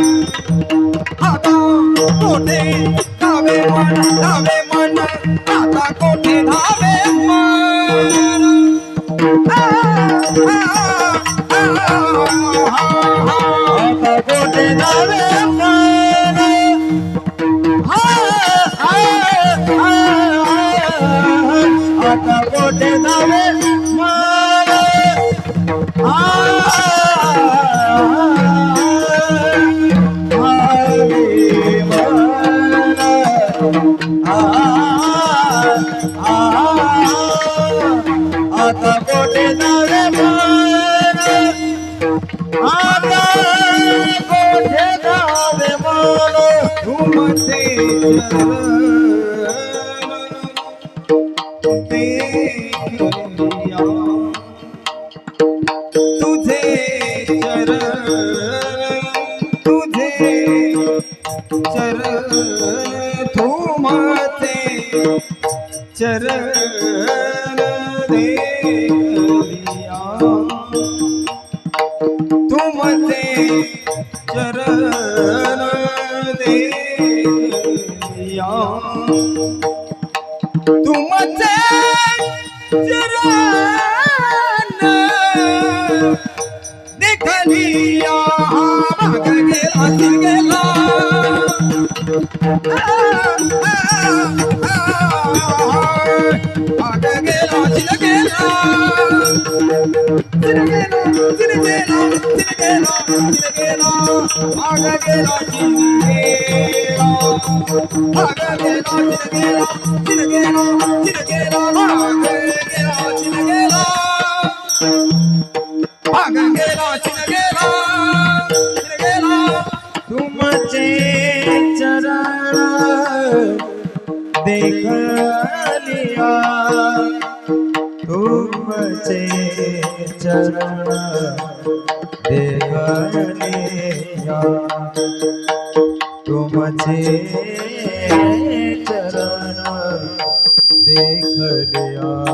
आता कोठे जावे मन जावे मन आता को Thank you. तुमचे निखलिया माग गेला गेला. माग गेला गेला. गेला गेला. Tinagelo, tinagelo, tinagelo, tinagelo, tinagelo, tinagelo, tinagelo, tinagelo, करलेया तुमचे चरण देखलिया.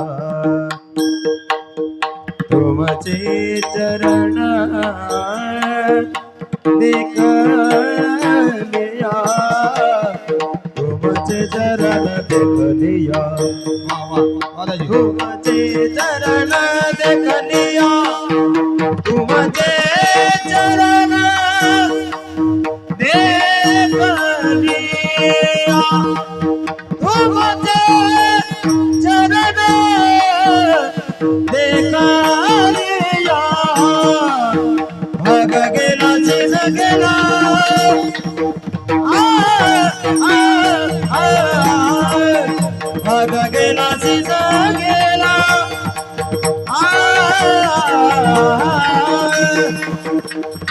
तुमचे चरण देखलिया. तुमचे चरण देखलिया. तुमचे चरण देखलिया. गेला सिजा गेला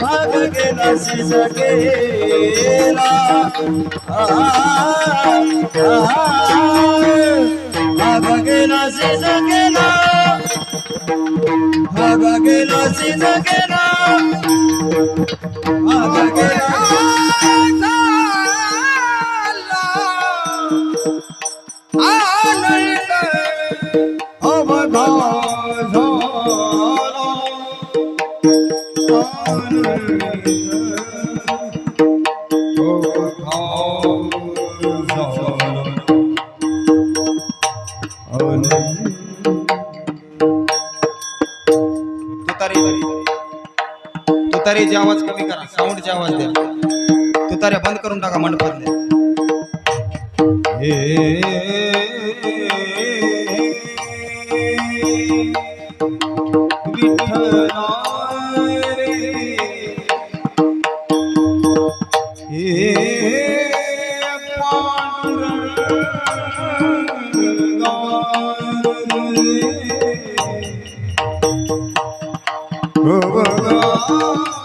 भाग गेला सिजा गेला भाग गेला सिजा गेला भाग गेला सिजा गेला भाग गेला उभी करा साऊंडच्या आवाज़ दे तू तारे बंद करून टाका मंडपातले Oh, oh, oh.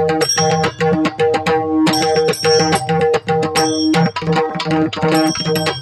Yeah!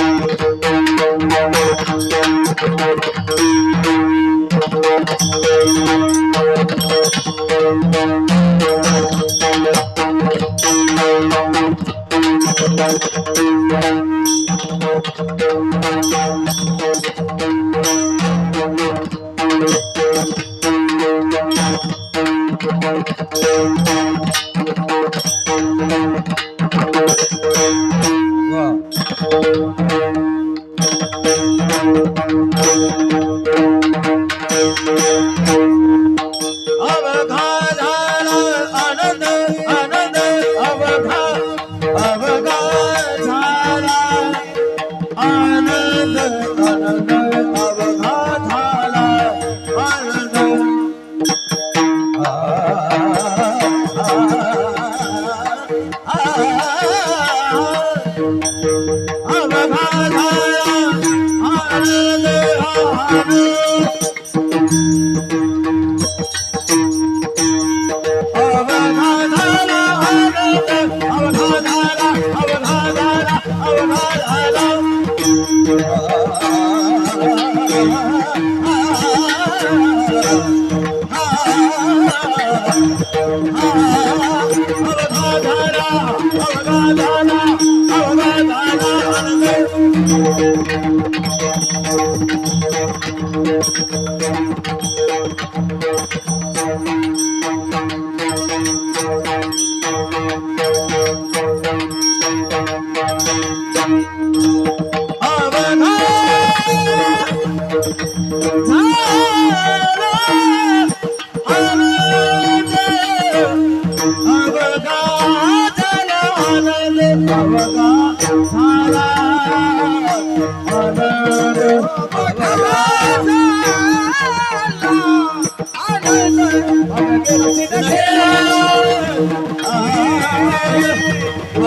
Wow.